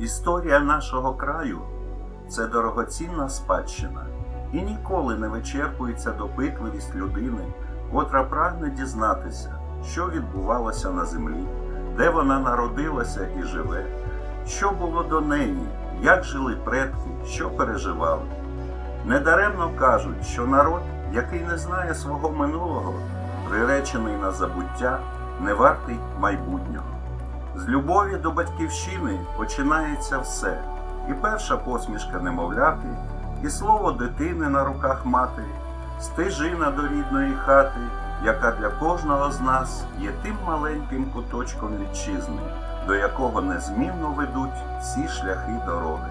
Історія нашого краю це дорогоцінна спадщина і ніколи не вичерпується допитливість людини, котра прагне дізнатися, що відбувалося на землі, де вона народилася і живе, що було до неї, як жили предки, що переживали. Недаремно кажуть, що народ, який не знає свого минулого, приречений на забуття, не вартий майбутнього. З любові до батьківщини починається все. І перша посмішка немовляти, і слово дитини на руках матері, стежина до рідної хати, яка для кожного з нас є тим маленьким куточком вітчизни, до якого незмінно ведуть всі шляхи дороги.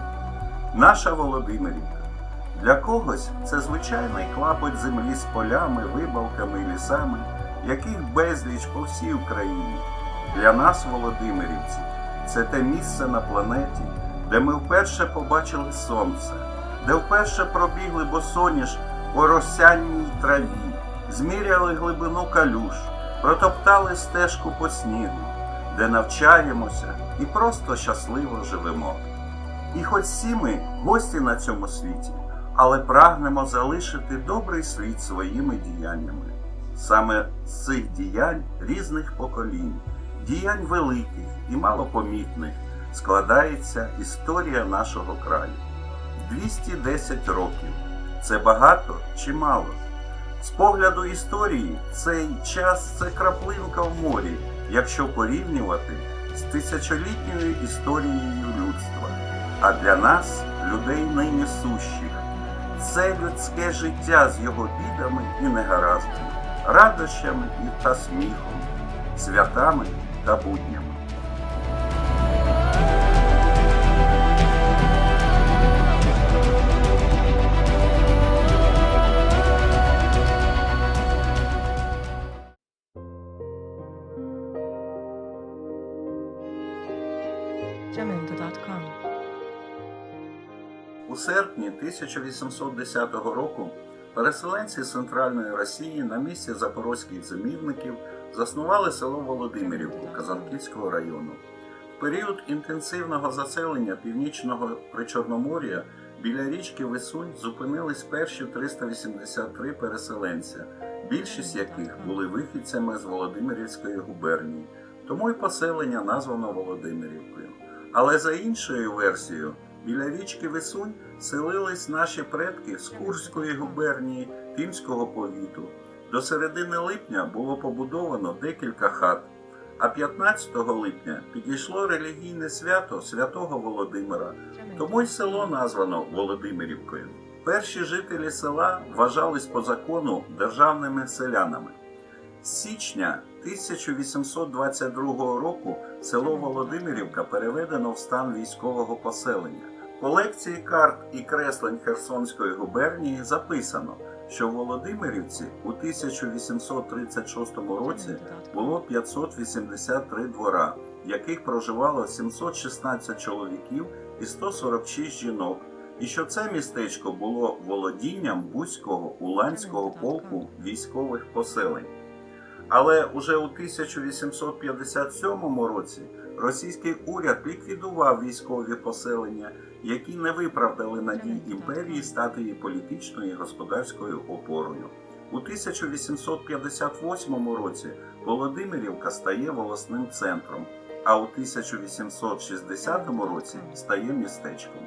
Наша Володимирівка. Для когось це звичайний клапоть землі з полями, вибалками і лісами, яких безліч по всій Україні. Для нас, володимирівці, це те місце на планеті, де ми вперше побачили сонце, де вперше пробігли босоніж по росянній траві, зміряли глибину калюш, протоптали стежку по снігу, де навчаємося і просто щасливо живемо. І хоч всі ми гості на цьому світі, але прагнемо залишити добрий слід своїми діяннями. Саме з цих діянь різних поколінь, діянь великих і малопомітних складається історія нашого краю. 210 років. Це багато чи мало? З погляду історії, цей час це краплинка в морі, якщо порівнювати з тисячолітньою історією людства. А для нас, людей нині сущих, це людське життя з його бідами і негараздами, радощами та сміхом, святами та буднями. У серпні 1810 року переселенці з центральної Росії на місці запорозьких зимівників заснували село Володимирівку Казанківського району. В період інтенсивного заселення північного Причорномор'я біля річки Висунь зупинились перші 383 переселенця, більшість яких були вихідцями з Володимирівської губернії, тому й поселення названо Володимирівкою. Але за іншою версією, біля річки Висунь селились наші предки з Курської губернії Тимського повіту. До середини липня було побудовано декілька хат, а 15 липня підійшло релігійне свято святого Володимира, тому й село названо Володимирівкою. Перші жителі села вважались по закону державними селянами. З січня 1822 року село Володимирівка переведено в стан військового поселення. Колекції карт і креслень Херсонської губернії записано, що в Володимирівці у 1836 році було 583 двора, в яких проживало 716 чоловіків і 146 жінок, і що це містечко було володінням Бузького Уланського полку військових поселень. Але уже у 1857 році російський уряд ліквідував військові поселення, які не виправдали надій імперії стати її політичною і господарською опорою. У 1858 році Володимирівка стає волосним центром, а у 1860 році стає містечком.